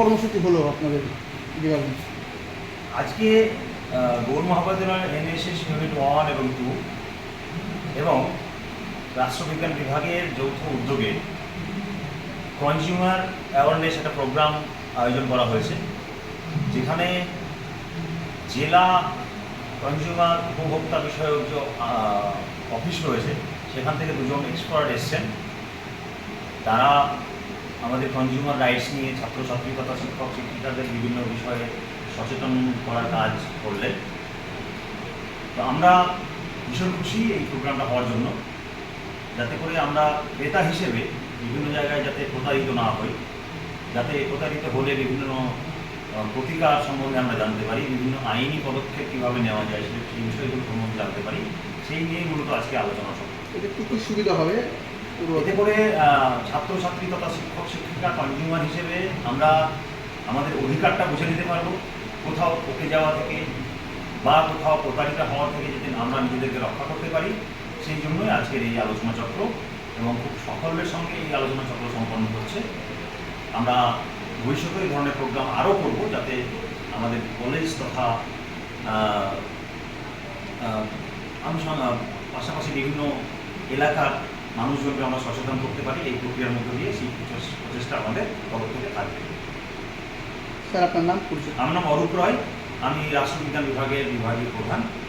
কর্মসূচি হলো আপনাদের আজকে গৌর মহাবিদ্যালয়ের এনএসএস ইউনিট ওয়ান এবং টু এবং রাষ্ট্রবিজ্ঞান বিভাগের যৌথ উদ্যোগে কনজিউমার অ্যাওয়ারনেস একটা প্রোগ্রাম আয়োজন করা হয়েছে, যেখানে জেলা কনজিউমার উপভোক্তা বিষয়ক যে অফিস রয়েছে, সেখান থেকে দুজন এক্সপার্ট এসছেন। তারা আমাদের কনজিউমার রাইটস নিয়ে ছাত্রছাত্রী তথা শিক্ষক, শিক্ষিকাদের বিভিন্ন বিষয়ে সচেতন করার কাজ করলেন তো আমরা ভীষণ খুশি এই প্রোগ্রামটা হওয়ার জন্য। যাতে করে আমরা ক্রেতা হিসেবে বিভিন্ন জায়গায় যাতে প্রতারিত না হই, যাতে প্রতারিত হলে বিভিন্ন প্রতিকার সম্বন্ধে আমরা জানতে পারি, বিভিন্ন আইনি পদক্ষেপ কীভাবে নেওয়া যায় সেই বিষয়গুলো সম্বন্ধে জানতে পারি। সেই নিয়েই মূলত আজকে আলোচনা কী সুবিধা হবে? এতে করে ছাত্রছাত্রী তথা শিক্ষক, শিক্ষিকা কনজিউমার হিসেবে আমরা আমাদের অধিকারটা বুঝে নিতে পারব। কোথাও ঠকে যাওয়া থেকে বা কোথাও প্রতারিত হওয়া থেকে যাতে আমরা নিজেদেরকে রক্ষা করতে পারি, সেই জন্যই আজকের এই আলোচনা চক্র এবং খুব সাফল্যের সঙ্গে এই আলোচনা চক্র সম্পন্ন হচ্ছে। আমরা ভবিষ্যতে এই ধরনের প্রোগ্রাম আরও করব যাতে আমাদের কলেজ তথা পাশাপাশি বিভিন্ন এলাকার মানুষজনকে আমরা সচেতন করতে পারি এই প্রক্রিয়ার মধ্যে দিয়ে সেই প্রচেষ- প্রচেষ্টা আমাদের পদক্ষেপে থাকবে স্যার আপনার নাম আমার নাম অরূপ রয়। আমি রাষ্ট্রবিজ্ঞান বিভাগের বিভাগীয় প্রধান।